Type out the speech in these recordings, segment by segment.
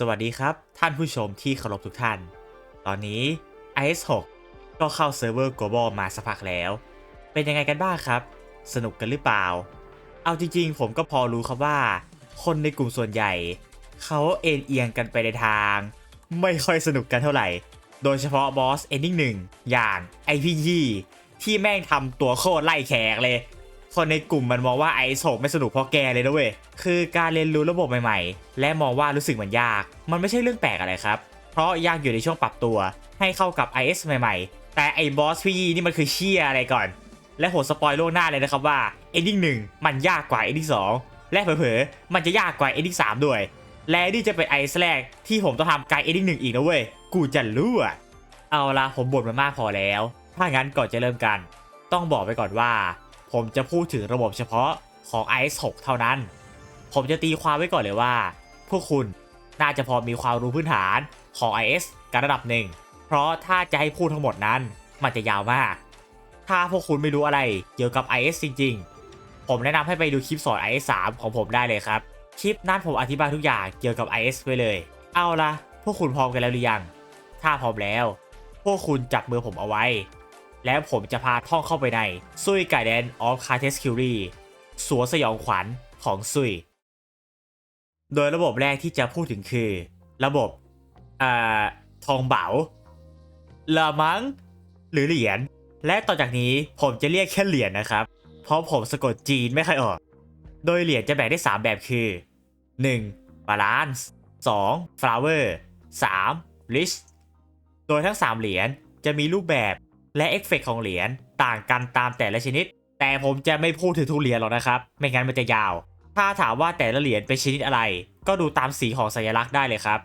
สวัสดีครับ ท่านผู้ชมที่เคารพทุกท่าน ตอนนี้ IS6 ก็เข้าเซิร์ฟเวอร์ Global มาสักพักแล้ว เป็นยังไงกันบ้างครับ สนุกกันหรือเปล่า เอาจริงๆ ผมก็พอรู้ครับว่า คนในกลุ่มส่วนใหญ่ เขาเอ็นเอียงกันไปในทาง ไม่ค่อยสนุกกันเท่าไหร่ โดยเฉพาะบอสเอนดิ้งหนึ่งอย่างไอพี่ยี่ที่แม่งทำตัวโคตรไล่แขกเลย คนในกลุ่มมันมองว่าไอโศกไม่สนุกเพราะแกเลยนะเว้ย คือการเรียนรู้ระบบใหม่ๆ และมองว่ารู้สึกเหมือนยาก มันไม่ใช่เรื่องแปลกอะไรครับ เพราะยากอยู่ในช่วงปรับตัว ให้เข้ากับ IS ใหม่ๆ แต่ไอ้บอสพี่นี่มันคือเชี่ยอะไรก่อน และโหดสปอยล่วงหน้าเลยนะครับว่า Ending 1มันยากกว่า Ending 2และเผลอๆ มันจะยากกว่า Ending 3ด้วย และนี่จะเป็น IS แรกที่ผมต้องทำไกล Ending 1อีกนะเว้ย กูจะรู้อะเอาละผมบ่นมามากพอแล้ว ถ้างั้นก่อนจะเริ่มกัน ต้องบอกไปก่อนว่า ผมจะพูดถึงระบบเฉพาะของ IS 6 เท่านั้น ผมจะตีความไว้ก่อนเลยว่า พวกคุณน่าจะพอมีความรู้พื้นฐานของ IS กันระดับหนึ่ง เพราะถ้าจะให้พูดทั้งหมดนั้น มันจะยาวมาก ถ้าพวกคุณไม่รู้อะไรเกี่ยวกับ IS จริง ๆ ผมแนะนำให้ไปดูคลิปสอน IS 3 ของผมได้เลยครับ คลิปนั้นผมอธิบายทุกอย่างเกี่ยวกับ IS ไว้เลย เอาละพวกคุณพร้อมกันแล้วหรือยัง ถ้าพร้อมแล้ว พวกคุณจับมือผมเอาไว้ แล้วผมจะพาท่องเข้าไปในซุยไกแดนออฟคาเทสคิวรีสวนสยองขวัญของซุย โดยระบบแรกที่จะพูดถึงคือ ระบบอ่าทองเบาละมังหรือเหรียญ และต่อจากนี้ผมจะเรียกแค่เหรียญนะครับ เพราะผมสะกดจีนไม่ค่อยออก โดยเหรียญจะแบ่งได้ 3 แบบคือ 1. Balance 2. Flower 3. Rich โดยทั้ง 3 เหรียญจะมีรูปแบบ และเอฟเฟกต์ของเหรียญต่างกันตามแต่ละชนิด แต่ผมจะไม่พูดถึงทุกเหรียญหรอกนะครับ ไม่งั้นมันจะยาว ถ้าถามว่าแต่ละเหรียญเป็นชนิดอะไร ก็ดูตามสีของสัญลักษณ์ได้เลยครับ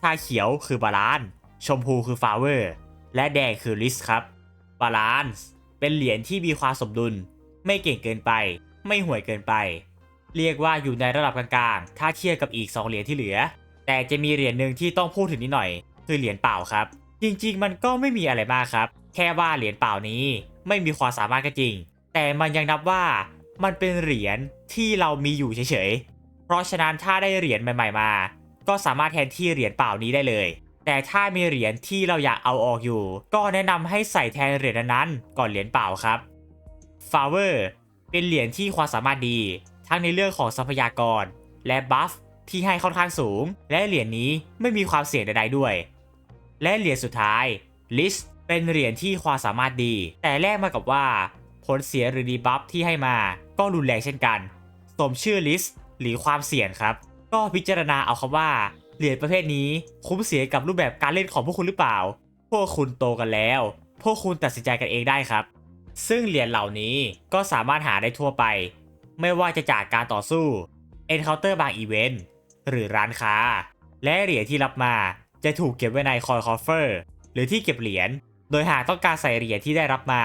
ถ้าเขียวคือบาลานซ์ชมพูคือฟาเวอร์และแดงคือลิสครับบาลานซ์เป็นเหรียญที่มีความสมดุล ไม่เก่งเกินไป ไม่ห่วยเกินไป เรียกว่าอยู่ในระดับกลางๆ ถ้าเทียบกับอีก 2 เหรียญที่เหลือ แต่จะมีเหรียญหนึ่งที่ต้องพูดถึงนิดหน่อย คือเหรียญเปล่าครับ จริงๆ มันก็ไม่มีอะไรมากครับ แค่ว่าเหรียญเปล่านี้ไม่มีความสามารถก็จริง แต่มันยังนับว่ามันเป็นเหรียญที่เรามีอยู่เฉยๆ เพราะฉะนั้นถ้าได้เหรียญใหม่ ๆ มา ก็สามารถแทนที่เหรียญเปล่านี้ได้เลย แต่ถ้ามีเหรียญที่เราอยากเอาออกอยู่ ก็แนะนำให้ใส่แทนเหรียญนั้นก่อนเหรียญเปล่าครับฟาเวอร์เป็นเหรียญที่ความสามารถดี ทั้งในเรื่องของทรัพยากร และบัฟที่ให้ค่อนข้างสูง และเหรียญนี้ไม่มีความเสี่ยงใดๆด้วย และเหรียญสุดท้ายลิส เป็นเหรียญที่ความสามารถดี แต่แลกมากับว่า ผลเสียหรือดีบัฟที่ให้มาก็รุนแรงเช่นกัน สมชื่อลิสหรือความเสี่ยงครับ ก็พิจารณาเอาครับว่า เหรียญประเภทนี้คุ้มเสียกับรูปแบบการเล่นของพวกคุณหรือเปล่า พวกคุณโตกันแล้ว พวกคุณตัดสินใจกันเองได้ครับ ซึ่งเหรียญเหล่านี้ก็สามารถหาได้ทั่วไป ไม่ว่าจะจากการต่อสู้ Encounter บางอีเวนต์หรือร้านค้า และเหรียญที่รับมาจะถูกเก็บไว้ในคอยคอฟเฟอร์ หรือที่เก็บเหรียญ โดยหากต้องการใส่เหรียญที่ได้รับมา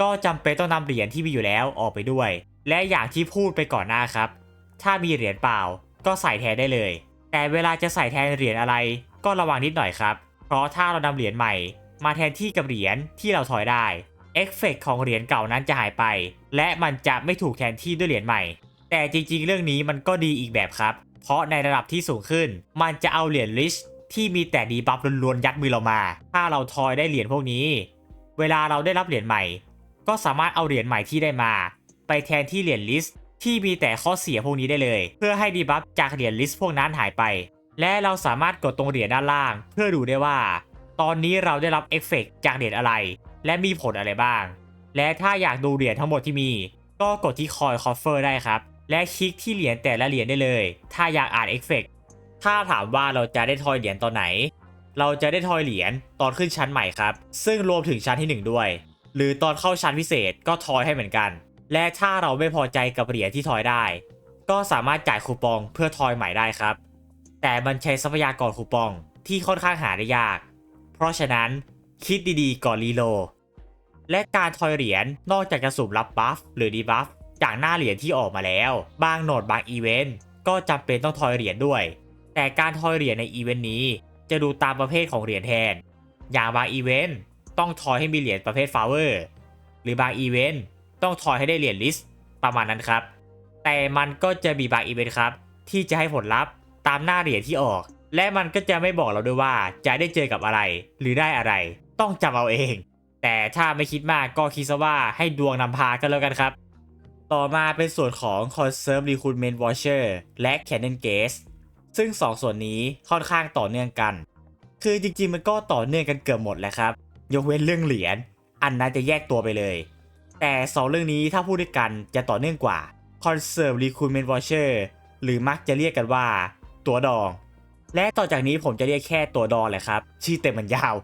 ก็จำเป็นต้องนำเหรียญที่มีอยู่แล้วออกไปด้วย และอย่างที่พูดไปก่อนหน้าครับ ถ้ามีเหรียญเปล่า ก็ใส่แทนได้เลย แต่เวลาจะใส่แทนเหรียญอะไร ก็ระวังนิดหน่อยครับ เพราะถ้าเรานำเหรียญใหม่ มาแทนที่กับเหรียญที่เราถอยได้เอฟเฟกของเหรียญเก่านั้นจะหายไป และมันจะไม่ถูกแทนที่ด้วยเหรียญใหม่ แต่จริงๆ เรื่องนี้มันก็ดีอีกแบบครับ เพราะในระดับที่สูงขึ้น มันจะเอาเหรียญลิช ที่มีแต่ดีบัฟล้วนๆยัดมือเรามา ถ้าเราทอยได้เหรียญพวกนี้ เวลาเราได้รับเหรียญใหม่ ก็สามารถเอาเหรียญใหม่ที่ได้มา ไปแทนที่เหรียญลิสที่มีแต่ข้อเสียพวกนี้ได้เลย เพื่อให้ดีบัฟจากเหรียญลิสพวกนั้นหายไป และเราสามารถกดตรงเหรียญด้านล่าง เพื่อดูได้ว่า ตอนนี้เราได้รับเอฟเฟกจากเหรียญอะไร และมีผลอะไรบ้าง และถ้าอยากดูเหรียญทั้งหมดที่มี ก็กดที่คอยคอฟเฟอร์ได้ครับ และคลิกที่เหรียญแต่ละเหรียญได้เลย ถ้าอยากอ่านเอฟเฟก ถ้าถามว่าเราจะได้ทอยเหรียญตอนไหน เราจะได้ทอยเหรียญตอนขึ้นชั้นใหม่ครับ ซึ่งรวมถึงชั้นที่ 1 ด้วย หรือตอนเข้าชั้นพิเศษก็ทอยให้เหมือนกัน และถ้าเราไม่พอใจกับเหรียญที่ทอยได้ ก็สามารถจ่ายคูปองเพื่อทอยใหม่ได้ครับ แต่มันใช้ทรัพยากรคูปองที่ค่อนข้างหาได้ยาก เพราะฉะนั้นคิดดีๆก่อนรีโล และการทอยเหรียญนอกจากจะสุ่มรับบัฟหรือดีบัฟจากหน้าเหรียญที่ออกมาแล้ว บางโหนดบางอีเวนต์ก็จำเป็นต้องทอยเหรียญด้วย แต่การทอยเหรียญในอีเวนต์นี้ จะดูตามประเภทของเหรียญแทน อย่างบางอีเวนต์ต้องทอยให้มีเหรียญประเภทฟลาเวอร์หรือบางอีเวนต์ต้องทอยให้ได้เหรียญลิสต์ประมาณนั้นครับ แต่มันก็จะมีบางอีเวนต์ครับ ที่จะให้ผลลัพธ์ตามหน้าเหรียญที่ออก และมันก็จะไม่บอกเราด้วยว่าจะได้เจอกับอะไร หรือได้อะไร ต้องจำเอาเอง แต่ถ้าไม่คิดมากก็คิดซะว่าให้ดวงนำพากันแล้วกันครับ ต่อมาเป็นส่วนของ Conserve Recruitment Voucher และ Cannon Gate ซึ่ง 2 ส่วนนี้ค่อนข้างต่อเนื่องกัน คือจริงๆมันก็ต่อเนื่องกันเกือบหมดแหละครับ ยกเว้นเรื่องเหรียญอันนั้นจะแยกตัวไปเลย แต่ 2 เรื่องนี้ถ้าพูดด้วยกันจะต่อเนื่องกว่า Conserve Recruitment Voucher หรือมักจะเรียกกันว่า ตัวดอง และต่อจากนี้ผมจะเรียกแค่ตัวดองแหละครับ ชื่อเต็มมันยาว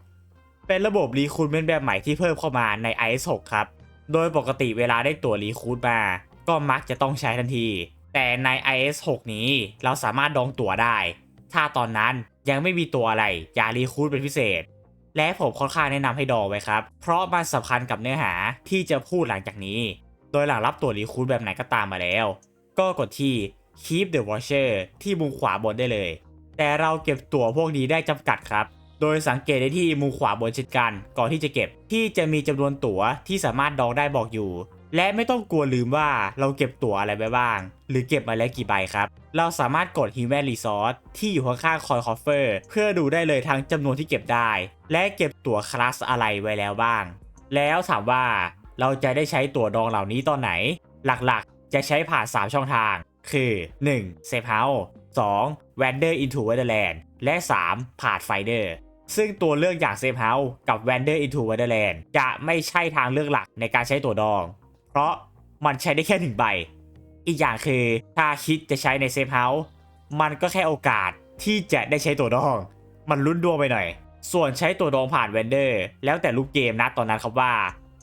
เป็นระบบรีคูดเมนแบบใหม่ที่เพิ่มเข้ามาใน IS6 ครับ โดยปกติเวลาได้ตัวรีคูดมา ก็มักจะต้องใช้ทันที แต่ใน IS6 นี้เราสามารถดองตั๋วได้ ถ้าตอนนั้นยังไม่มีตัวอะไรอย่ารีคูดเป็นพิเศษ และผมค่อนข้างแนะนำให้ดองไว้ครับ เพราะมันสำคัญกับเนื้อหาที่จะพูดหลังจากนี้ โดยหลังรับตั๋วรีคูดแบบไหนก็ตามมาแล้ว ก็กดที่ keep the watcher ที่มุมขวาบนได้เลย แต่เราเก็บตั๋วพวกนี้ได้จำกัดครับ โดยสังเกตได้ที่มุมขวาบนเช่นกัน ก่อนที่จะเก็บที่จะมีจำนวนตั๋วที่สามารถดองได้บอกอยู่ และไม่ต้องกลัวลืมว่าเราเก็บตั๋วอะไรไปบ้าง หรือเก็บมาแล้วกี่ใบครับ เราสามารถกด Human Resource ที่อยู่ข้างๆ Coin Coffer เพื่อดูได้เลยทั้งจำนวนที่เก็บได้ และเก็บตั๋วคลาสอะไรไว้แล้วบ้าง แล้วถามว่าเราจะได้ใช้ตั๋วดองเหล่านี้ตอนไหน หลักๆ จะใช้ผ่าน 3 ช่องทาง คือ 1. Safe House 2. Wander into Wonderland และ 3. Pathfinder ซึ่งตัวเลือกอย่าง Safe House กับ Wander into Wonderland จะไม่ใช่ทางเลือกหลักในการใช้ตั๋วดอง เพราะมันใช้ได้แค่หนึ่งใบ อีกอย่างคือถ้าคิดจะใช้ใน Safe House มันก็แค่โอกาสที่จะได้ใช้ตัวดอง มันลุ้นดวงไปหน่อย ส่วนใช้ตัวดองผ่าน Wander แล้วแต่ลูกเกมนะตอนนั้นครับว่า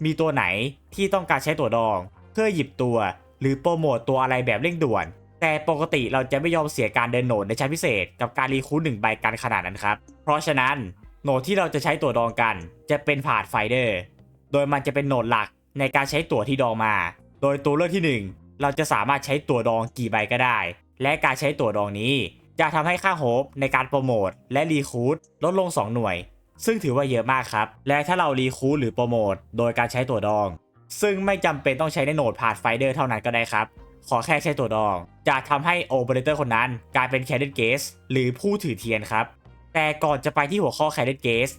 มีตัวไหนที่ต้องการใช้ตัวดอง เพื่อหยิบตัว หรือโปรโมตตัวอะไรแบบเร่งด่วน แต่ปกติเราจะไม่ยอมเสียการเดินโหนดในชั้นพิเศษ กับการรีคูดหนึ่งใบกันขนาดนั้นครับ เพราะฉะนั้นโหนดที่เราจะใช้ตัวดองกัน จะเป็นผ่านไฟเดอร์ โดยมันจะเป็นโหนดหลัก ในการใช้ตั๋วที่ดองมา โดยตัวเลือกที่ 1 เราจะสามารถใช้ตั๋วดองกี่ใบก็ได้ และการใช้ตั๋วดองนี้ จะทำให้ค่าโฮปในการโปรโมทและรีคูดลดลง 2 หน่วย ซึ่งถือว่าเยอะมากครับ และถ้าเรารีคูดหรือโปรโมทโดยการใช้ตั๋วดอง ซึ่งไม่จำเป็นต้องใช้ในโหนดผ่านไฟเดอร์เท่านั้นก็ได้ครับ ขอแค่ใช้ตั๋วดอง จะทำให้โอเปอเรเตอร์คนนั้น กลายเป็นแค d เดนเกสหรือผู้ถือเทียนครับแต่ก่อนจะไปที่หัวข้อแค d เดนเกส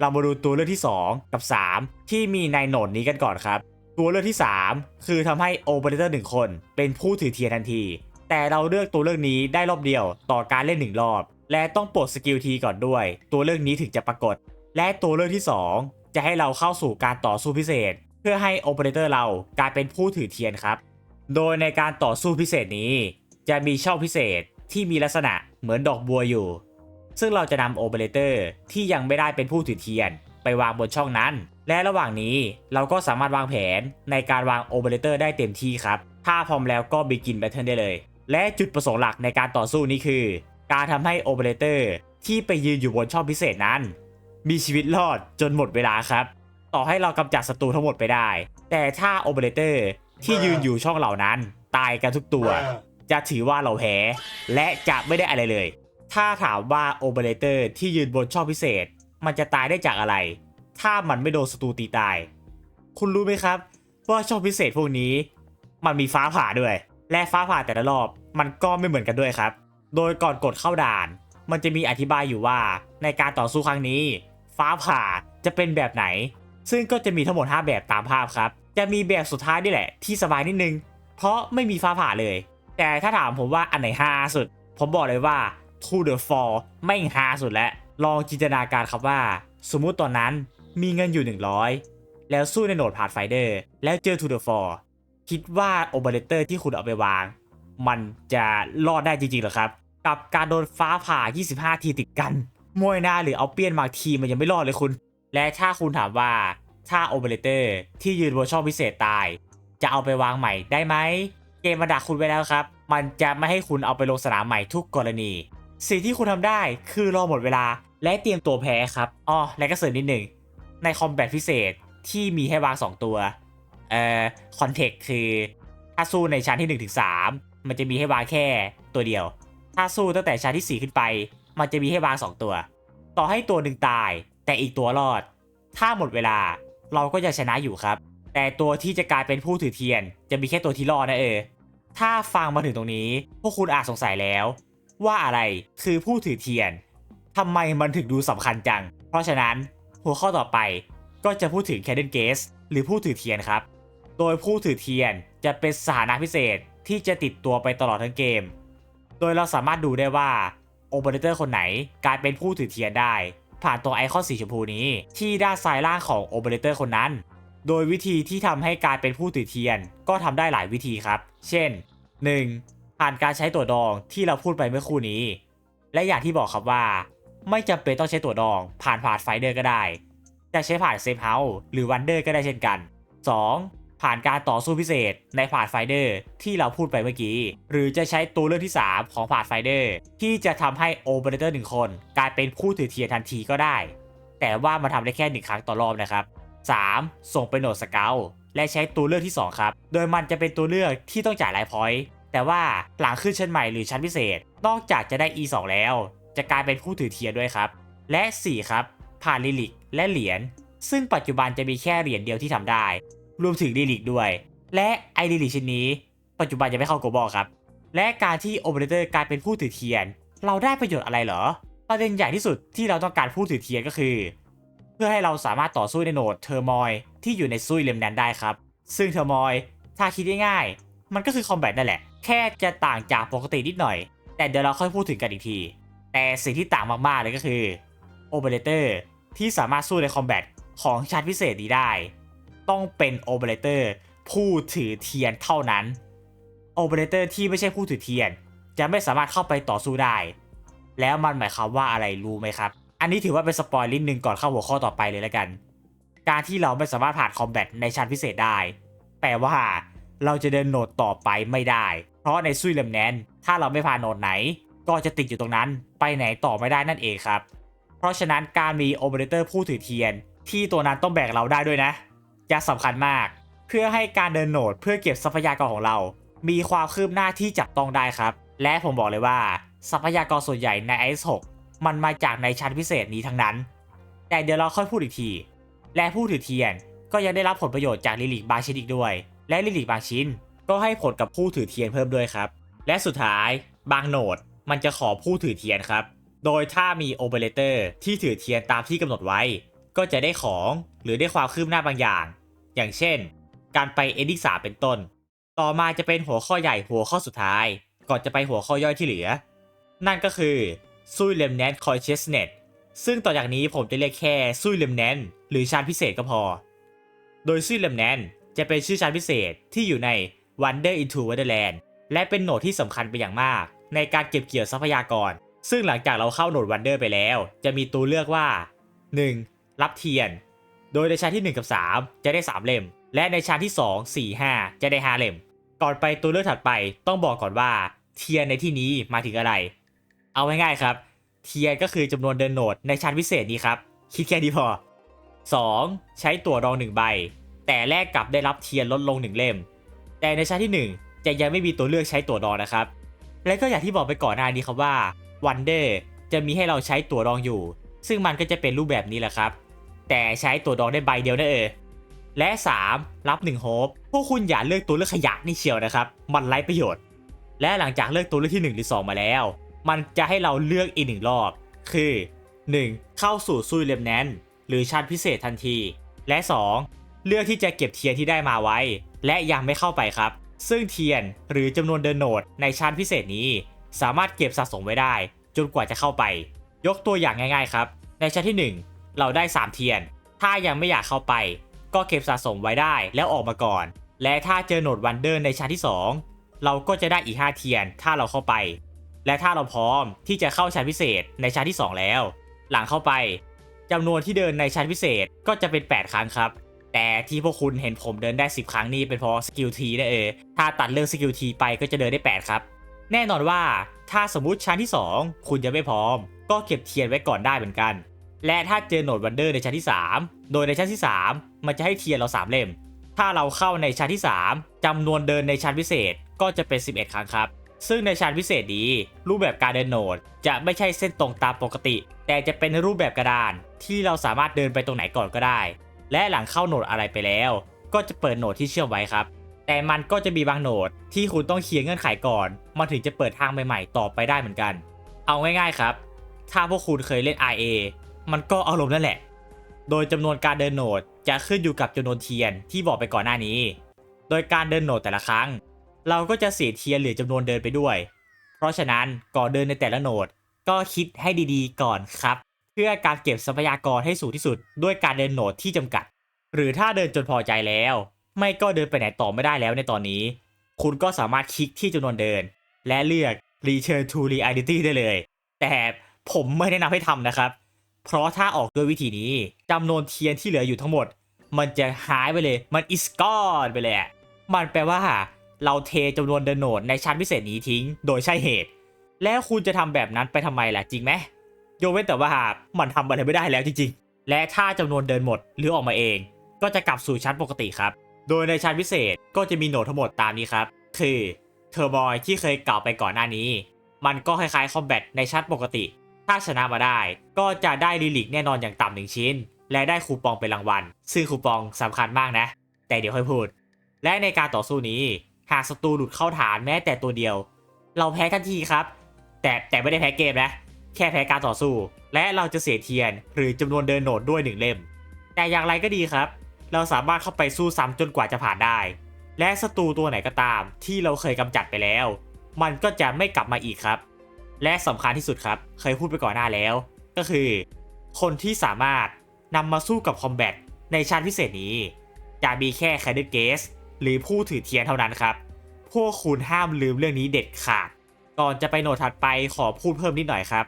เรามาดูตัวเลือกที่ 2 กับ 3 ที่มีในโหนดนี้กันก่อนครับ ตัวเลือกที่ 3 คือทำให้โอเปอเรเตอร์หนึ่งคนเป็นผู้ถือเทียนทันที แต่เราเลือกตัวเลือกนี้ได้รอบเดียวต่อการเล่นหนึ่งรอบ และต้องปลดสกิลทีก่อนด้วย ตัวเลือกนี้ถึงจะปรากฏ และตัวเลือกที่ 2 จะให้เราเข้าสู่การต่อสู้พิเศษ เพื่อให้โอเปอเรเตอร์เรากลายเป็นผู้ถือเทียนครับ โดยในการต่อสู้พิเศษนี้ จะมีช่องพิเศษที่มีลักษณะเหมือนดอกบัวอยู่ ซึ่งเราจะนำโอเปอเรเตอร์ที่ยังไม่ได้เป็นผู้ถือเทียน ไปวางบนช่องนั้น และระหว่างนี้เราก็สามารถวางแผนในการวางโอเปอเรเตอร์ได้เต็มที่ครับ ถ้าพร้อมแล้วก็บิกินแบทเทิลได้เลย และจุดประสงค์หลักในการต่อสู้นี้คือ การทำให้โอเปอเรเตอร์ที่ไปยืนอยู่บนช่องพิเศษนั้น มีชีวิตรอดจนหมดเวลาครับ ต่อให้เรากำจัดศัตรูทั้งหมดไปได้ แต่ถ้าโอเปอเรเตอร์ที่ยืนอยู่ช่องเหล่านั้น ตายกันทุกตัว จะถือว่าเราแพ้และจะไม่ได้อะไรเลย ถ้าถามว่าโอเปอเรเตอร์ที่ยืนบนช่องพิเศษ มันจะตายได้จากอะไร ถ้ามันไม่โดนศัตรูตีตาย คุณรู้ไหมครับ ว่าช่องพิเศษพวกนี้ มันมีฟ้าผ่าด้วย และฟ้าผ่าแต่ละรอบมันก็ไม่เหมือนกันด้วยครับ โดยก่อนกดเข้าด่าน มันจะมีอธิบายอยู่ว่าในการต่อสู้ครั้งนี้ ฟ้าผ่าจะเป็นแบบไหน ซึ่งก็จะมีทั้งหมด 5 แบบตามภาพครับ จะมีแบบสุดท้ายนี่แหละ ที่สบายนิดนึง เพราะไม่มีฟ้าผ่าเลย แต่ถ้าถามผมว่าอันไหนฮาสุด ผมบอกเลยว่า To the Fall ไม่ฮาสุดแล้วลองจินตนาการครับว่า สมมุติตอนนั้นมีเงินอยู่ 100 แล้วสู้ในโหนดผ่านไฟเดอร์ แล้วเจอ To the Fall คิดว่าโอเปอเรเตอร์ที่คุณเอาไปวาง มันจะรอดได้จริงๆหรอครับ กับการโดนฟ้าผ่า 25 ทีติดกันมวยหน้าหรือเอาเปี้ยนมาทีมันยังไม่รอดเลยคุณ และถ้าคุณถามว่าถ้าโอเปอเรเตอร์ที่ยืนบนช่องพิเศษตาย จะเอาไปวางใหม่ได้ไหม เกมมาดักคุณไว้แล้วครับ มันจะไม่ให้คุณเอาไปลงสนามใหม่ทุกกรณี สิ่งที่คุณทำได้คือรอหมดเวลาและเตรียมตัวแพ้ครับอ๋อและก็เสริมนิดหนึ่งในคอมแบทพิเศษที่มีให้วาง 2 ตัวเอ่อคอนเทกต์คือถ้าสู้ในชั้นที่1ถึง3มันจะมีให้วางแค่ตัวเดียว ถ้าสู้ตั้งแต่ชั้นที่ 4 ขึ้นไป มันจะมีให้วาง 2 ตัว ต่อให้ตัวหนึ่งตาย แต่อีกตัวรอด ถ้าหมดเวลาเราก็จะชนะอยู่ครับ แต่ตัวที่จะกลายเป็นผู้ถือเทียน จะมีแค่ตัวที่รอดนะเออ ถ้าฟังมาถึงตรงนี้ พวกคุณอาจสงสัยแล้ว ว่าอะไรคือผู้ถือเทียนทำไมมันถึงดูสำคัญจัง เพราะฉะนั้นหัวข้อต่อไปก็จะพูดถึง Cadence Gaze หรือผู้ถือเทียนครับ โดยผู้ถือเทียนจะเป็นสถานะพิเศษที่จะติดตัวไปตลอดทั้งเกม โดยเราสามารถดูได้ว่าโอเปอเรเตอร์คนไหนกลายเป็นผู้ถือเทียนได้ ผ่านตัวไอคอนสีชมพูนี้ที่ด้านซ้ายล่างของโอเปอเรเตอร์คนนั้น โดยวิธีที่ทำให้การเป็นผู้ถือเทียนก็ทำได้หลายวิธีครับ เช่น 1. ผ่านการใช้ตัวดองที่เราพูดไปเมื่อครู่นี้ และอย่างที่บอกครับว่า ไม่จำเป็นต้องใช้ตัวดอง ผ่านผ่านไฟเดอร์ก็ได้ จะใช้ผ่านเซฟเฮาส์หรือวันเดอร์ก็ได้เช่นกัน 2. ผ่านการต่อสู้พิเศษในผ่านไฟเดอร์ที่เราพูดไปเมื่อกี้ หรือจะใช้ตัวเลือกที่ 3 ของผ่านไฟเดอร์ที่จะทำให้โอเปอเรเตอร์หนึ่งคนกลายเป็นผู้ถือเทียนทันทีก็ได้ แต่ว่ามันทำได้แค่หนึ่งครั้งต่อรอบนะครับ 3. ส่งไปโหนดสเกลและใช้ตัวเลือกที่ 2 ครับ โดยมันจะเป็นตัวเลือกที่ต้องจ่ายไลฟ์พอยต์ แต่ว่าหลังขึ้นชั้นใหม่หรือชั้นพิเศษ นอกจากจะได้ E2 แล้ว จะกลายเป็นผู้ถือเทียนด้วยครับ และ 4 ครับ ผ่านลิลิกและเหรียญ ซึ่งปัจจุบันจะมีแค่เหรียญเดียวที่ทำได้ รวมถึงลิลิกด้วย และไอลิลิกชิ้นนี้ ปัจจุบันยังไม่เข้าโกลบอลครับ และการที่โอเปอเรเตอร์กลายเป็นผู้ถือเทียน เราได้ประโยชน์อะไรเหรอ ประเด็นใหญ่ที่สุดที่เราต้องการผู้ถือเทียนก็คือ เพื่อให้เราสามารถต่อสู้ในโหนดเทอร์มอยที่อยู่ในซุยเลมแนนได้ครับ ซึ่งเทอร์มอยถ้าคิดง่ายๆมันก็คือคอมแบทนั่นแหละ แค่จะต่างจากปกตินิดหน่อย แต่เดี๋ยวเราค่อยพูดถึงกันอีกที แต่สิ่งที่ต่างมากๆเลยก็คือโอเปอเรเตอร์ที่สามารถสู้ในคอมแบทของชั้นพิเศษนี้ได้ ต้องเป็นโอเปอเรเตอร์ผู้ถือเทียนเท่านั้นโอเปอเรเตอร์ที่ไม่ใช่ผู้ถือเทียน จะไม่สามารถเข้าไปต่อสู้ได้ แล้วมันหมายความว่าอะไรรู้ไหมครับ อันนี้ถือว่าเป็นสปอยล์นิดนึงก่อนเข้าหัวข้อต่อไปเลยแล้วกัน การที่เราไม่สามารถผ่านคอมแบทในชั้นพิเศษได้ แปลว่า เราจะเดินโหนดต่อไปไม่ได้ เพราะในซุยเลมแนนถ้าเราไม่ผ่านโหนดไหน ก็จะติดอยู่ตรงนั้นไปไหนต่อไม่ได้นั่นเองครับ เพราะฉะนั้นการมีโอเปอเรเตอร์ผู้ถือเทียน ที่ตัวนั้นต้องแบกเราได้ด้วยนะจะสำคัญมาก เพื่อให้การเดินโหนดเพื่อเก็บทรัพยากรของเรา มีความคืบหน้าที่จับต้องได้ครับ และผมบอกเลยว่าทรัพยากรส่วนใหญ่ใน Ice 6มันมาจากในชั้นพิเศษนี้ทั้งนั้น แต่เดี๋ยวเราค่อยพูดอีกที และผู้ถือเทียนก็ยังได้รับผลประโยชน์จากลิลิกบาชินอีกด้วย และลิลิกบางชิ้น ก็ให้ผลกับผู้ถือเทียนเพิ่มด้วยครับ และสุดท้ายบางโหนดมันจะขอผู้ถือเทียนครับ โดยถ้ามีโอเปอเรเตอร์ที่ถือเทียนตามที่กำหนดไว้ ก็จะได้ของหรือได้ความคืบหน้าบางอย่าง อย่างเช่น การไปเอดิสาเป็นต้น ต่อมาจะเป็นหัวข้อใหญ่หัวข้อสุดท้าย ก่อนจะไปหัวข้อย่อยที่เหลือ นั่นก็คือซุยเลมแนนคอยเชสเน็ตซึ่งต่อจากนี้ผมจะเรียกแค่ซุยเลมแนนหรือชั้นพิเศษก็พอ โดยซุยเลมแนน จะเป็นชื่อชั้นพิเศษที่อยู่ใน Wonder into Wonderland และเป็นโหนดที่สำคัญเป็นอย่างมาก ในการเก็บเกี่ยวทรัพยากร ซึ่งหลังจากเราเข้าโหนด Wonder ไปแล้ว จะมีตัวเลือกว่า 1. รับเทียน โดยในชั้นที่ 1 กับ 3 จะได้ 3 เล่ม และในชั้นที่ 2 4 5 จะได้ 5 เล่ม ก่อนไปตัวเลือกถัดไปต้องบอกก่อนว่า เทียนในที่นี้มาถึงอะไร เอาง่ายๆครับ เทียนก็คือจำนวนเดินโหนดในชั้นพิเศษนี้ครับ คิดแค่นี้พอ 2. ใช้ตั๋วรอง1ใบ แต่แลกกับได้รับเทียนลดลง 1 เล่ม แต่ในชั้นที่ 1 จะยังไม่มีตัวเลือกใช้ตัวรองนะครับ และก็อย่างที่บอกไปก่อนหน้านี้ครับว่า Wonder จะมีให้เราใช้ตัวรองอยู่ ซึ่งมันก็จะเป็นรูปแบบนี้แหละครับ แต่ใช้ตัวรองได้ใบเดียวนั่นเองและ 3. รับ1โฮปพวกคุณอย่าเลือกตัวเลือกขยะนี่เชียวนะครับ มันไร้ประโยชน์ และหลังจากเลือกตัวเลือกที่ 1 หรือ 2 มาแล้ว มันจะให้เราเลือกอีกหนึ่งรอบ คือ 1. เข้าสู่ซุยเลมแนนหรือชั้นพิเศษทันที และ 2. เลือกที่จะเก็บเทียนที่ได้มาไว้ และยังไม่เข้าไปครับ ซึ่งเทียนหรือจำนวนเดินโหนดในชั้นพิเศษนี้ สามารถเก็บสะสมไว้ได้ จนกว่าจะเข้าไป ยกตัวอย่างง่ายๆครับ ในชั้นที่ 1 เราได้ 3 เทียน ถ้ายังไม่อยากเข้าไป ก็เก็บสะสมไว้ได้แล้วออกมาก่อน และถ้าเจอโหนดวันเดอร์ในชั้นที่ 2 เราก็จะได้อีก 5 เทียนถ้าเราเข้าไป และถ้าเราพร้อมที่จะเข้าชั้นพิเศษในชั้นที่ 2 แล้ว หลังเข้าไปจำนวนที่เดินในชั้นพิเศษก็จะเป็น 8 ครั้งครับ แต่ที่พวกคุณเห็นผมเดินได้ 10 ครั้งนี่เป็นเพราะสกิลทีนะเออถ้าตัดเรื่องสกิลทีไปก็จะเดินได้ 8 ครับ แน่นอนว่าถ้าสมมุติชั้นที่ 2 คุณจะไม่พร้อม ก็เก็บเทียนไว้ก่อนได้เหมือนกัน และถ้าเจอโหนดวันเดอร์ในชั้นที่ 3 โดยในชั้นที่ 3 มันจะให้เทียนเรา 3 เล่ม ถ้าเราเข้าในชั้นที่ 3จำนวนเดินในชั้นพิเศษก็จะเป็น 11 ครั้งครับซึ่งในชั้นพิเศษนี้รูปแบบการเดินโหนด จะไม่ใช่เส้นตรงตามปกติ แต่จะเป็นรูปแบบกระดานที่เราสามารถเดินไปตรงไหนก่อนก็ได้ และหลังเข้าโหนดอะไรไปแล้ว ก็จะเปิดโหนดที่เชื่อมไว้ครับ แต่มันก็จะมีบางโหนดที่คุณต้องเคลียร์เงื่อนไขก่อน มันถึงจะเปิดทางใหม่ๆต่อไปได้เหมือนกัน เอาง่ายๆครับ ถ้าพวกคุณเคยเล่น RA มันก็อารมณ์นั่นแหละ โดยจำนวนการเดินโหนดจะขึ้นอยู่กับจำนวนเทียนที่บอกไปก่อนหน้านี้ โดยการเดินโหนดแต่ละครั้ง เราก็จะเสียเทียนหรือจำนวนเดินไปด้วย เพราะฉะนั้นก่อนเดินในแต่ละโหนดก็คิดให้ดีๆก่อนครับ พื่อการเก็บทรัพยากรให้สูงที่สุด ด้วยการเดินโหนดที่จำกัด หรือถ้าเดินจนพอใจแล้ว ไม่ก็เดินไปไหนต่อไม่ได้แล้วในตอนนี้ คุณก็สามารถคลิกที่จำนวนเดิน และเลือก Return to Reality ได้เลย แต่ผมไม่แนะนำให้ทำนะครับ เพราะถ้าออกด้วยวิธีนี้จำนวนเทียนที่เหลืออยู่ทั้งหมด มันจะหายไปเลย มัน is gone ไปเลยมันแปลว่า เราเทจำนวนเดินโหนดในชั้นพิเศษนี้ทิ้ง โดยใช่เหตุ แล้วคุณจะทำแบบนั้นไปทำไมล่ะจริงไหม ยกเว้นแต่ว่ามันทำอะไรไม่ได้แล้วจริงๆ และถ้าจำนวนเดินหมดหรือออกมาเอง ก็จะกลับสู่ชั้นปกติครับ โดยในชั้นพิเศษก็จะมีโหนดทั้งหมดตามนี้ครับ คือเทอร์บอยที่เคยกล่าวไปก่อนหน้านี้ มันก็คล้ายๆคอมแบทในชั้นปกติ ถ้าชนะมาได้ ก็จะได้ลิลิกแน่นอนอย่างต่ำหนึ่งชิ้น และได้คูปองเป็นรางวัล ซึ่งคูปองสำคัญมากนะ แต่เดี๋ยวค่อยพูด และในการต่อสู้นี้ หากศัตรูหลุดเข้าฐานแม้แต่ตัวเดียว เราแพ้ทันทีครับ แต่แต่ไม่ได้แพ้เกมนะ แค่แพ้การต่อสู้ และเราจะเสียเทียน หรือจำนวนเดินโหนดด้วยหนึ่งเล่ม แต่อย่างไรก็ดีครับ เราสามารถเข้าไปสู้ซ้ำจนกว่าจะผ่านได้ และศัตรูตัวไหนก็ตาม ที่เราเคยกำจัดไปแล้ว มันก็จะไม่กลับมาอีกครับ และสำคัญที่สุดครับ เคยพูดไปก่อนหน้าแล้ว ก็คือ คนที่สามารถนำมาสู้กับคอมแบทในชั้นพิเศษนี้ จะมีแค่แคดเดเกสหรือผู้ถือเทียนเท่านั้นครับ พวกคุณห้ามลืมเรื่องนี้เด็ดขาด ก่อนจะไปโนดถัดไปขอพูดเพิ่มนิดหน่อยครับ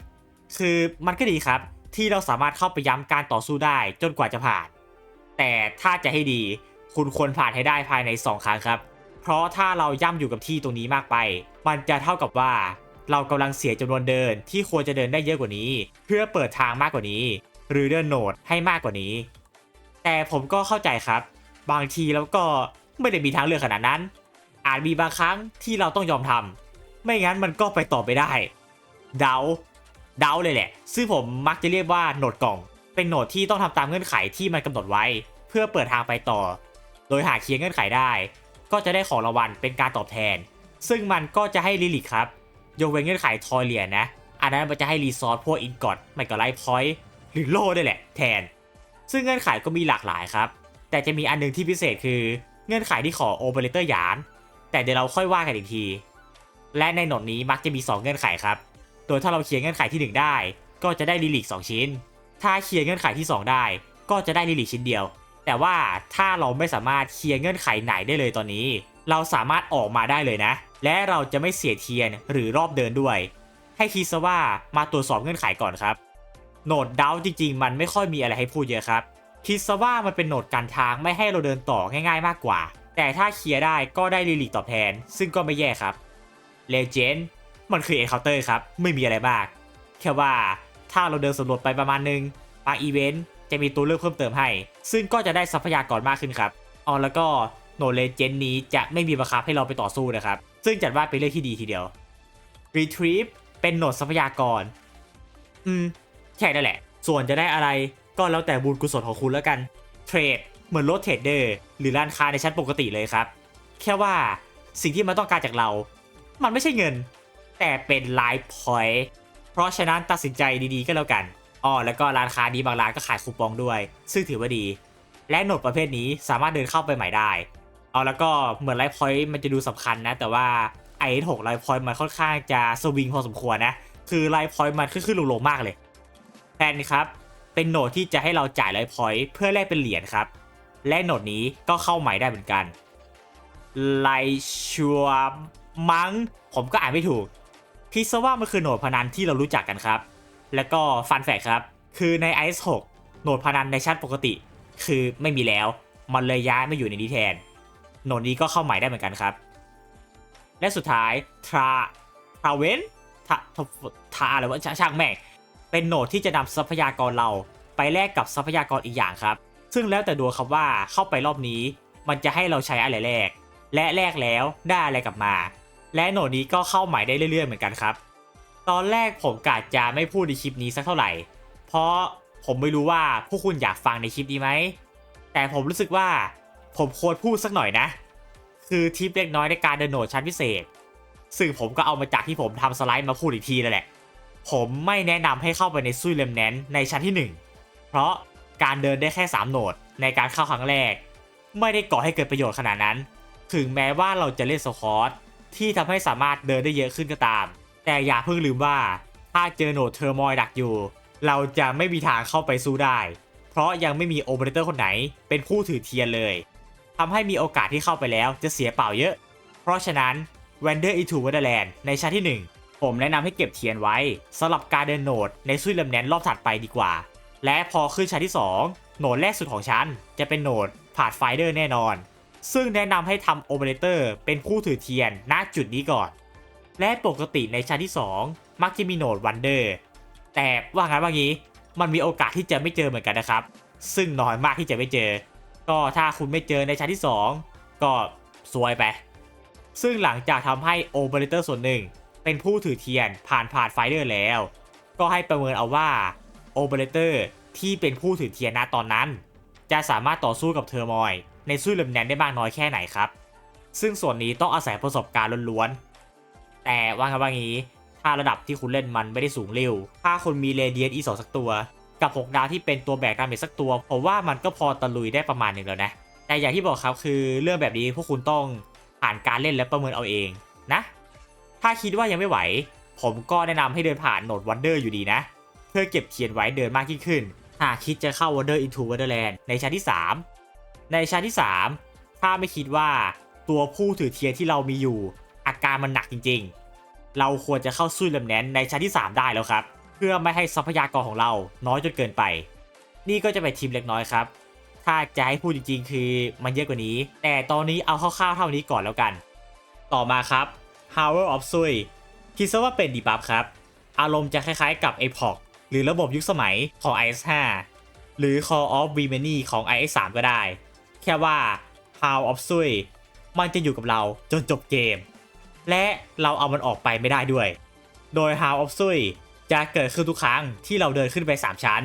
คือมันก็ดีครับ ที่เราสามารถเข้าไปย้ำการต่อสู้ได้จนกว่าจะผ่าน แต่ถ้าจะให้ดี คุณควรผ่านให้ได้ภายใน 2 ครั้งครับ เพราะถ้าเราย่ำอยู่กับที่ตรงนี้มากไป มันจะเท่ากับว่า เรากำลังเสียจำนวนเดินที่ควรจะเดินได้เยอะกว่านี้ เพื่อเปิดทางมากกว่านี้ หรือเดินโหนดให้มากกว่านี้ แต่ผมก็เข้าใจครับ บางทีแล้วก็ไม่ได้มีทางเลือกขนาดนั้น อาจมีบางครั้งที่เราต้องยอมทำไม่งั้นมันก็ไปต่อไปได้ เดา เดาเลยแหละ ซึ่งผมมักจะเรียกว่าโหนดกล่อง เป็นโหนดที่ต้องทำตามเงื่อนไขที่มันกำหนดไว้ เพื่อเปิดทางไปต่อ โดยหากเคลียร์เงื่อนไขได้ ก็จะได้ของรางวัลเป็นการตอบแทน ซึ่งมันก็จะให้ลิลิครับยกเว้นเงื่อนไขทอยเหรียญนะ อันนั้นมันจะให้รีซอสพวกอินกอดไม่ก็ไลฟ์พอยต์หรือโล่ด้วยแหละ แทน ซึ่งเงื่อนไขก็มีหลากหลายครับ แต่จะมีอันหนึงที่พิเศษคือเงื่อนไขที่ขอโอเปอเรเตอร์หยาน แต่เดี๋ยวเราค่อยว่ากันอีกที และในโหนดนี้มักจะมี 2 เงื่อนไขครับ โดยถ้าเราเคลียร์เงื่อนไขทีหนึ่1 ได้ ก็จะได้ลิลิก2 ชิ้น ถ้าเคลียร์เงื่อนไขที่ 2 ได้ ก็จะได้ลิลิกชิ้นเดียว แต่ว่าถ้าเราไม่สามารถเคลียร์เงื่อนไขไหนได้เลยตอนนี้ เราสามารถออกมาได้เลยนะ และเราจะไม่เสียเทียนหรือรอบเดินด้วย ให้คิดซะว่ามาตรวจสอบเงื่อนไขก่อนครับโหนดดาวจริง ๆ มันไม่ค่อยมีอะไรให้พูดเยอะครับคิดซะว่ามันเป็นโหนดการทางไม่ให้เราเดินต่อง่าย ๆ มากกว่า แต่ถ้าเคลียร์ได้ก็ได้ลิลิกตอบแทน ซึ่งก็ไม่แย่ครับเลเจนด์ มันคือเอ็นเคาน์เตอร์ครับ ไม่มีอะไรมาก แค่ว่าถ้าเราเดินสำรวจไปประมาณนึงบางอีเวนต์จะมีตัวเลือกเพิ่มเติมให้ ซึ่งก็จะได้ทรัพยากรมากขึ้นครับอ๋อแล้วก็โนเลเจนนี้จะไม่มีบังคับให้เราไปต่อสู้นะครับ ซึ่งจัดว่าเป็นเรื่องที่ดีทีเดียว Retrieve เป็นโหนดทรัพยากร อืม แค่นั่นแหละ ส่วนจะได้อะไรก็แล้วแต่บุญกุศลของคุณแล้วกัน เทรด เหมือนรถเทรดเดอร์ หรือร้านค้าในชั้นปกติเลยครับ แค่ว่าสิ่งที่มันต้องการจากเรา มันไม่ใช่เงิน แต่เป็นไลฟ์พอยต์เพราะฉะนั้นตัดสินใจดีๆก็แล้วกันอ๋อแล้วก็ร้านค้านี้บางร้านก็ขายคูปองด้วย ซึ่งถือว่าดี และโหนดประเภทนี้สามารถเดินเข้าไปใหม่ได้เอาแล้วก็เหมือนไลฟ์พอยต์มันจะดูสำคัญนะ แต่ว่าไอ้หกไลฟ์พอยต์มันค่อนข้างจะสวิงพอสมควรนะ คือไลฟ์พอยต์มันขึ้นขึ้นลงๆมากเลยแทนครับ เป็นโหนดที่จะให้เราจ่ายไลฟ์พอยต์เพื่อแลกเป็นเหรียญครับ และโหนดนี้ก็เข้าใหม่ได้เหมือนกันไลชัวมังผมก็อ่านไม่ถูก คิดซะว่ามันคือโหนดพนันที่เรารู้จักกันครับ แล้วก็ฟันแฟกครับ คือใน Ice 6โหนดพนันในชั้นปกติ คือไม่มีแล้ว มันเลยย้ายมาอยู่ในนี้แทน โหนดนี้ก็เข้าใหม่ได้เหมือนกันครับ และสุดท้ายทราทราเวนทาทาอะไรวะชช่างแม่งเป็นโหนดที่จะนำทรัพยากรเราไปแลกกับทรัพยากรอีกอย่างครับ ซึ่งแล้วแต่ดวงครับว่าเข้าไปรอบนี้ มันจะให้เราใช้อะไรแลกและแลกแล้วได้อะไรกลับมา และโหนดนี้ก็เข้าใหม่ได้เรื่อยๆเหมือนกันครับ ตอนแรกผมกะจะไม่พูดในคลิปนี้สักเท่าไหร่ เพราะผมไม่รู้ว่าพวกคุณอยากฟังในคลิปนี้ไหม แต่ผมรู้สึกว่าผมควรพูดสักหน่อยนะ คือทิปเล็กน้อยในการเดินโหนดชั้นพิเศษ ซึ่งผมก็เอามาจากที่ผมทำสไลด์มาพูดอีกทีนั่นแหละ ผมไม่แนะนำให้เข้าไปในซุยเลมแนนในชั้นที่ 1 เพราะการเดินได้แค่ 3 โหนดในการเข้าครั้งแรก ไม่ได้ก่อให้เกิดประโยชน์ขนาดนั้น ถึงแม้ว่าเราจะเล่นสคอร์ ที่ทำให้สามารถเดินได้เยอะขึ้นก็ตาม แต่อย่าเพิ่งลืมว่า ถ้าเจอโหนดเทอร์มอยดักอยู่ เราจะไม่มีทางเข้าไปสู้ได้ เพราะยังไม่มีโอเปอเรเตอร์คนไหนเป็นผู้ถือเทียนเลยทำให้มีโอกาสที่เข้าไปแล้วจะเสียเปล่าเยอะ เพราะฉะนั้น Wander into Wonderland ในชั้นที่ 1 ผมแนะนำให้เก็บเทียนไว้สำหรับการเดินโหนดในซุยเลมแนนรอบถัดไปดีกว่า และพอขึ้นชั้นที่ 2 โหนดแรกสุดของชั้นจะเป็นโหนดผาดไฟเดอร์แน่นอน ซึ่งแนะนำให้ทำโอเปอเรเตอร์เป็นผู้ถือเทียนณจุดนี้ก่อน และปกติในชั้นที่ 2 มักจะมีโหนดวันเดอร์แต่ว่างั้นว่างี้มันมีโอกาสที่จะไม่เจอเหมือนกันนะครับ ซึ่งน้อยมากที่จะไม่เจอ ก็ถ้าคุณไม่เจอในชั้นที่ 2 ก็ซวยไป ซึ่งหลังจากทำให้โอเปอเรเตอร์ส่วนหนึ่ง เป็นผู้ถือเทียนผ่านผ่านไฟเดอร์แล้ว ก็ให้ประเมินเอาว่าโอเปอเรเตอร์ที่เป็นผู้ถือเทียนณตอนนั้น จะสามารถต่อสู้กับเทอร์มอย ในสู้เลมแนนได้มากน้อยแค่ไหนครับ ซึ่งส่วนนี้ต้องอาศัยประสบการณ์ล้วนๆ แต่ว่ากันว่างี้ ถ้าระดับที่คุณเล่นมันไม่ได้สูงเร็ว ถ้าคุณมีเรเดียนอีสองสักตัว กับ6ดาวที่เป็นตัวแบกดาเมจสักตัวผมว่ามันก็พอตะลุยได้ประมาณหนึ่งแล้วนะ แต่อย่างที่บอกครับคือเรื่องแบบนี้พวกคุณต้องผ่านการเล่นและประเมินเอาเองนะ ถ้าคิดว่ายังไม่ไหว ผมก็แนะนำให้เดินผ่านโหนดวันเดอร์อยู่ดีนะ เพื่อเก็บเทียนไว้เดินมากยิ่งขึ้น หากคิดจะเข้า Wonder into Wonderland ในชั้นที่ 3 ในชั้นที่ 3 ถ้าไม่คิดว่าตัวผู้ถือเทียนที่เรามีอยู่ อาการมันหนักจริง ๆ เราควรจะเข้าซุยลำแนนในชั้นที่ 3 ได้แล้วครับ เพื่อไม่ให้ทรัพยากรของเราน้อยจนเกินไป นี่ก็จะเป็นทีมเล็กน้อยครับ ถ้าจะให้พูดจริงๆ คือมันเยอะกว่านี้ แต่ตอนนี้เอาคร่าวๆเท่านี้ก่อนแล้วกัน ต่อมาครับ Power of Sui คิดซะว่าเป็นดีบัฟครับ อารมณ์จะคล้ายๆกับ Epoch หรือระบบยุคสมัยของ IS5 หรือ Call of v m a n y ของ IS3 ก็ได้ แค่ว่า Power of Sui มันจะอยู่กับเราจนจบเกม และเราเอามันออกไปไม่ได้ด้วย โดย How of Sui จะเกิดขึ้นทุกครั้งที่เราเดินขึ้นไป 3 ชั้น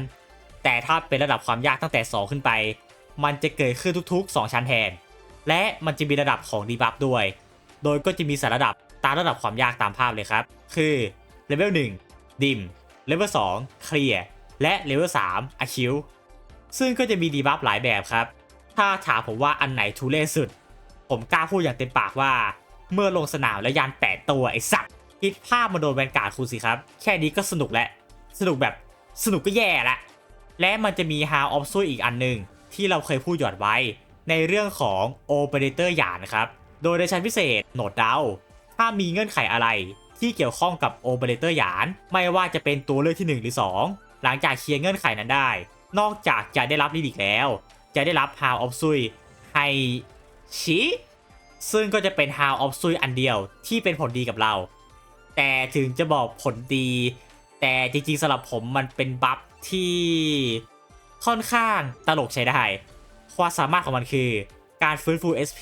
แต่ถ้าเป็นระดับความยากตั้งแต่ 2 ขึ้นไป มันจะเกิดขึ้นทุกๆ 2 ชั้นแทน และมันจะมีระดับของดีบัฟด้วย โดยก็จะมีสารระดับตามระดับความยากตามภาพเลยครับ คือเลเวล1ดิม เลเวล2เคลียร์ และเลเวล3อะคิว ซึ่งก็จะมีดีบัฟหลายแบบครับ ถ้าถามผมว่าอันไหนทุเรศสุด ผมกล้าพูดอย่างเต็มปากว่า เมื่อลงสนามแล้วยานแปดตัวไอ้สัตว์คิดภาพมาโดนแวนการ์ดคุณสิครับ แค่นี้ก็สนุกแล้ว สนุกแบบสนุกก็แย่ละ และมันจะมี How of s u อีกอันหนึ่งที่เราเคยพูดหยอดไว้ ในเรื่องของ Operator หยานครับ โดยในชั้นพิเศษโหนดดาวถ้ามีเงื่อนไขอะไรที่เกี่ยวข้องกับ Operator หยาน ไม่ว่าจะเป็นตัวเลือกที่ 1 หรือ 2 หลังจากเคลียร์เงื่อนไขนั้นได้ นอกจากจะได้รับลิดิกแล้ว จะได้รับ How of s u ให้ชิซึ่งก็จะเป็น How of s u อันเดียวที่เป็นผลดีกับเรา แต่ถึงจะบอกผลดี แต่จริงๆสำหรับผมมันเป็นบัฟที่ค่อนข้างตลกใช้ได้ ความสามารถของมันคือ การฟื้นฟู SP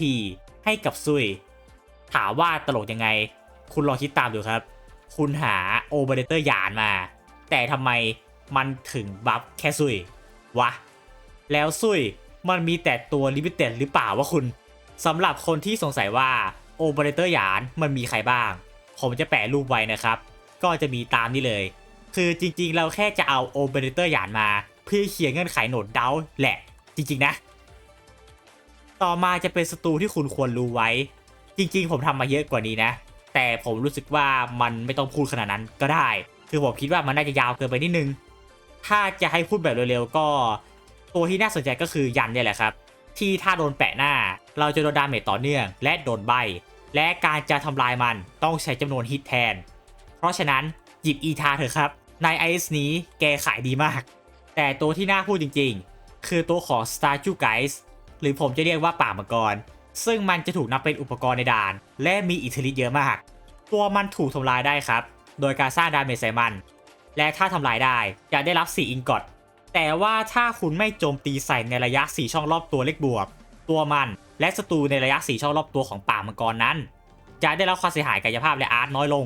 ให้กับซุย ถามว่าตลกยังไง คุณลองคิดตามดูครับ คุณหาโอเปอเรเตอร์หยานมา แต่ทำไมมันถึงบัฟแค่ซุยวะ แล้วซุย มันมีแต่ตัวลิมิเต็ดหรือเปล่าวะคุณสำหรับคนที่สงสัยว่าโอเปอเรเตอร์หยานมันมีใครบ้าง ผมจะแปะรูปไว้นะครับ ก็จะมีตามนี้เลย คือจริงๆ เราแค่จะเอาโอเปอเรเตอร์หยานมา เพื่อเคลียร์เงื่อนไขโหนดเดาแหละ จริงๆนะ ต่อมาจะเป็นสตูที่คุณควรรู้ไว้ จริงๆ ผมทำมาเยอะกว่านี้นะ แต่ผมรู้สึกว่ามันไม่ต้องพูดขนาดนั้นก็ได้ คือผมคิดว่ามันน่าจะยาวเกินไปนิดนึง ถ้าจะให้พูดแบบเร็วๆก็ ตัวที่น่าสนใจก็คือยันเนี่ยแหละครับ ที่ถ้าโดนแปะหน้า เราจะโดนดาเมจต่อเนื่อง และโดนใบ และการจะทำลายมันต้องใช้จำนวนฮิตแทน เพราะฉะนั้นหยิบอีทาเถอะครับ ในไอซ์นี้แกขายดีมาก แต่ตัวที่น่าพูดจริงๆ คือตัวของ Star j u Guys หรือผมจะเรียกว่าป่ามังกร ซึ่งมันจะถูกนับเป็นอุปกรณ์ในด่าน และมีอิทธิฤทธิ์เยอะมาก ตัวมันถูกทำลายได้ครับ โดยการสร้างดาเมจใส่มัน และถ้าทำลายได้จะได้รับ 4 อิงกอต แต่ว่าถ้าคุณไม่โจมตีใส่ในระยะ 4 ช่องรอบตัวเลขบวก ตัวมัน และศัตรูในระยะ 4 ช่องรอบตัวของป่ามังกรนั้น จะได้รับความเสียหายกายภาพและอาร์ตน้อยลง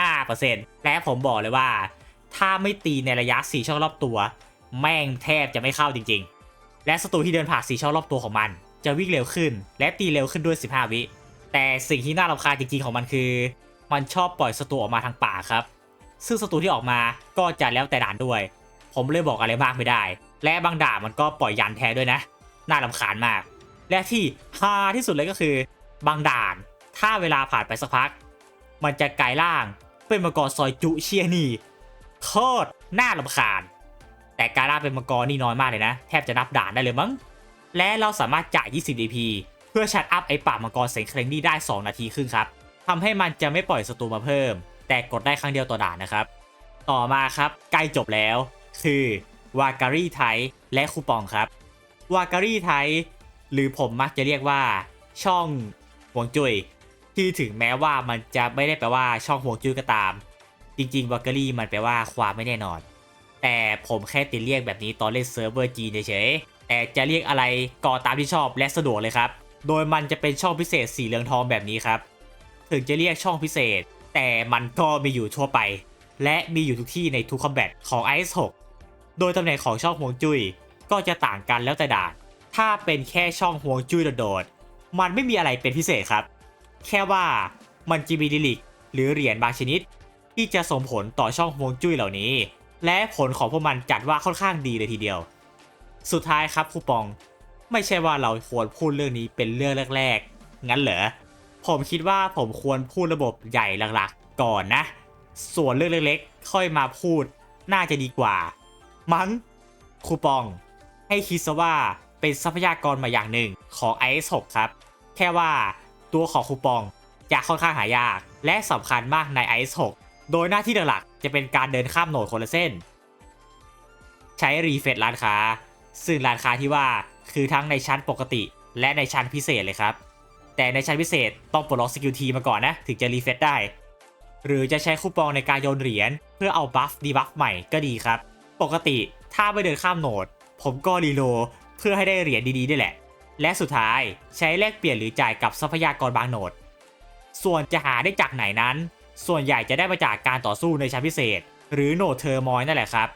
75%และผมบอกเลยว่า ถ้าไม่ตีในระยะ 4 ช่องรอบตัว แม่งแทบจะไม่เข้าจริง ๆ และศัตรูที่เดินผ่าน 4 ช่องรอบตัวของมัน จะวิ่งเร็วขึ้น และตีเร็วขึ้นด้วย 15 วิ แต่สิ่งที่น่ารำคาญจริง ๆ ของมันคือ มันชอบปล่อยศัตรูออกมาทางป่าครับ ซึ่งศัตรูที่ออกมาก็จะแล้วแต่ด่านด้วย ผมเลยบอกอะไรมากไม่ได้ และบางด่ามันก็ปล่อยยันแท้ด้วยนะ น่ารำคาญมาก และที่ฮาที่สุดเลยก็คือบางด่าน ถ้าเวลาผ่านไปสักพัก มันจะกลายร่างเป็นมังกรซอยจุเชียนี่โคตรน่ารำคาญ แต่การล่าเป็นมังกรนี่น้อยมากเลยนะ แทบจะนับด่านได้เลยมั้ง และเราสามารถจ่าย 20 DP เพื่อชัดอัพไอ้ป่ามังกรเซนเคลงนี่ได้ 2 นาทีครึ่งครับทำให้มันจะไม่ปล่อยศัตรูมาเพิ่ม แต่กดได้ครั้งเดียวต่อด่านนะครับ ต่อมาครับใกล้จบแล้ว คือวาการีไทและคูปองครับวาการีไทหรือผมมักจะเรียกว่า ช่องห่วงจุย้ยที่ถึงแม้ว่ามันจะไม่ได้แปลว่าช่องห่วงจุ้ยก็ตาม จริงๆวาการีมันแปลว่าความไม่แน่นอน แต่ผมแค่ติดเรียกแบบนี้ตอนเล่นเซิร์ฟเวอร์จีนเฉยๆแต่จะเรียกอะไรก็ตามที่ชอบและสะดวกเลยครับ โดยมันจะเป็นช่องพิเศษสีเหลืองทองแบบนี้ครับ ถึงจะเรียกช่องพิเศษ แต่มันก็มีอยู่ทั่วไป และมีอยู่ทุกที่ในทุกคอมแบทของ Ice 6 โดยตำแหน่งของช่องห่วงจุ้ยก็จะต่างกันแล้วแต่ด่าน ถ้าเป็นแค่ช่องห่วงจุ้ยโดดๆ มันไม่มีอะไรเป็นพิเศษครับ แค่ว่ามันจะมีดิลิกหรือเหรียญบางชนิด ที่จะส่งผลต่อช่องห่วงจุ้ยเหล่านี้ และผลของพวกมันจัดว่าค่อนข้างดีเลยทีเดียว สุดท้ายครับคูปอง ไม่ใช่ว่าเราควรพูดเรื่องนี้เป็นเรื่องแรกๆ งั้นเหรอ ผมคิดว่าผมควรพูดระบบใหญ่หลักๆ ก่อนนะ ส่วนเรื่องเล็กๆ ค่อยมาพูดน่าจะดีกว่า มั้งคูปอง ให้คิดซะว่าเป็นทรัพยากรมาอย่างหนึ่งของ IS 6 ครับ แค่ว่าตัวของคูปองจะค่อนข้างหายาก และสำคัญมากใน IS 6 โดยหน้าที่หลักๆจะเป็นการเดินข้ามโหนดคนละเส้น ใช้รีเฟรชร้านค้า ซึ่งร้านค้าที่ว่าคือทั้งในชั้นปกติ และในชั้นพิเศษเลยครับ แต่ในชั้นพิเศษต้องปลดล็อกสกิลทีมาก่อนนะ ถึงจะรีเฟรชได้ หรือจะใช้คูปองในการโยนเหรียญเพื่อเอาบัฟดีบัฟใหม่ก็ดีครับ ปกติถ้าไม่เดินข้ามโหนด ผมก็รีโลเพื่อให้ได้เหรียญดีๆด้แหละ และสุดท้ายใช้แลกเปลี่ยนหรือจ่ายกับทรัพยากรบางโหนด ส่วนจะหาได้จากไหนนั้น ส่วนใหญ่จะได้มาจากการต่อสู้ในชั้นพิเศษ หรือโหนดเทอร์มอยนั่นแหละครับ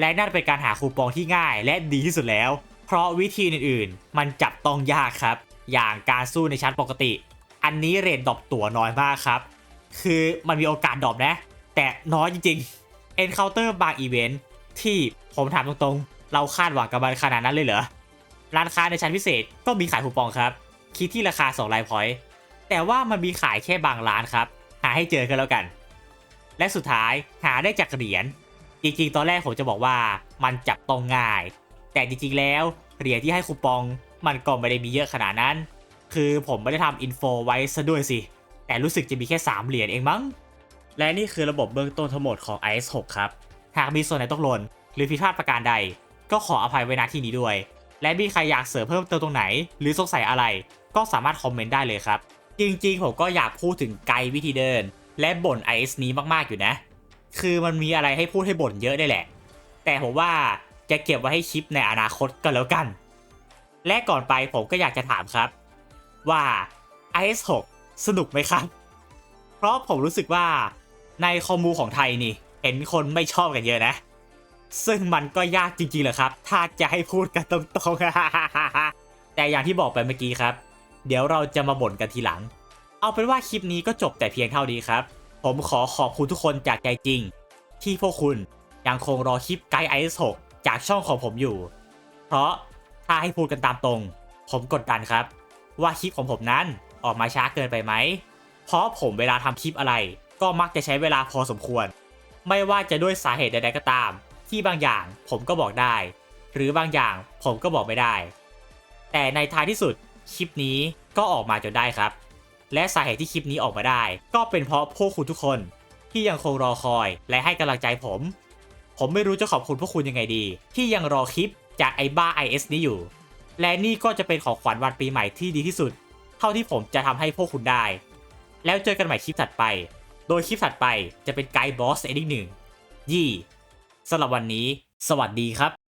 และนั่นเป็นการหาคูปองที่ง่ายและดีที่สุดแล้ว เพราะวิธีอื่นๆ มันจับต้องยากครับ อย่างการสู้ในชั้นปกติ อันนี้เรทดรอปตัวน้อยมากครับ คือมันมีโอกาสดรอปนะ แต่น้อยจริงๆ Encounter บางอีเวนท์ ที่ผมถามตรงๆ เราคาดหวังกับมันขนาดนั้นเลยเหรอ ร้านค้าในชั้นพิเศษก็มีขายคูปองครับ คิดที่ราคา2ลน์พอยต์แต่ว่ามันมีขายแค่บางร้านครับ หาให้เจอกันแล้วกัน และสุดท้ายหาได้จากเหรียญจริงๆ ตอนแรกผมจะบอกว่ามันจับต้องง่าย แต่จริงๆ แล้วเหรียญที่ให้คูปองมันก็ไม่ได้มีเยอะขนาดนั้น คือผมไม่ได้ทำอินโฟไว้ซะด้วยสิ แต่รู้สึกจะมีแค่ 3 เหรียญเองมั้ง และนี่คือระบบเบื้องต้นทั้งหมดของ IS 6ครับ หากมีส่วนไหนตกหล่นหรือผิดพลาดประการใด ก็ขออภัยไว้ณที่นี้ด้วย และมีใครอยากเสริมเพิ่มเติมตรงไหน หรือสงสัยอะไร ก็สามารถคอมเมนต์ได้เลยครับ จริงๆ ผมก็อยากพูดถึงไกด์วิธีเดิน และบ่น IS นี้มากๆอยู่นะ คือมันมีอะไรให้พูดให้บ่นเยอะได้แหละ แต่ผมว่าจะเก็บไว้ให้คลิปในอนาคตก็แล้วกัน และก่อนไปผมก็อยากจะถามครับ ว่า IS 6 สนุกไหมครับ เพราะผมรู้สึกว่าในคอมมูของไทยนี่ ห็นคนไม่ชอบกันเยอะนะ ซึ่งมันก็ยากจริงๆเหรอครับ ถ้าจะให้พูดกันตรงๆ แต่อย่างที่บอกไปเมื่อกี้ครับ เดี๋ยวเราจะมาบ่นกันทีหลัง เอาเป็นว่าคลิปนี้ก็จบแต่เพียงเท่านี้ครับ ผมขอขอบคุณทุกคนจากใจจริง ที่พวกคุณยังคงรอคลิปไกด์ไอซ์6จากช่องของผมอยู่ เพราะถ้าให้พูดกันตามตรง ผมกดดันครับ ว่าคลิปของผมนั้นออกมาช้าเกินไปไหม เพราะผมเวลาทำคลิปอะไร ก็มักจะใช้เวลาพอสมควร ไม่ว่าจะด้วยสาเหตุใดๆก็ตาม ที่บางอย่างผมก็บอกได้ หรือบางอย่างผมก็บอกไม่ได้ แต่ในท้ายที่สุดคลิปนี้ก็ออกมาจนได้ครับ และสาเหตุที่คลิปนี้ออกมาได้ ก็เป็นเพราะพวกคุณทุกคน ที่ยังคงรอคอยและให้กำลังใจผม ผมไม่รู้จะขอบคุณพวกคุณยังไงดี ที่ยังรอคลิปจากไอ้บ้า IS นี้อยู่ และนี่ก็จะเป็นของขวัญวันปีใหม่ที่ดีที่สุด เท่าที่ผมจะทำให้พวกคุณได้ แล้วเจอกันใหม่คลิปถัดไป โดยคลิปถัดไปจะเป็นไกด์บอสเอดิ้งหนึ่งยี่สำหรับวันนี้ สวัสดีครับ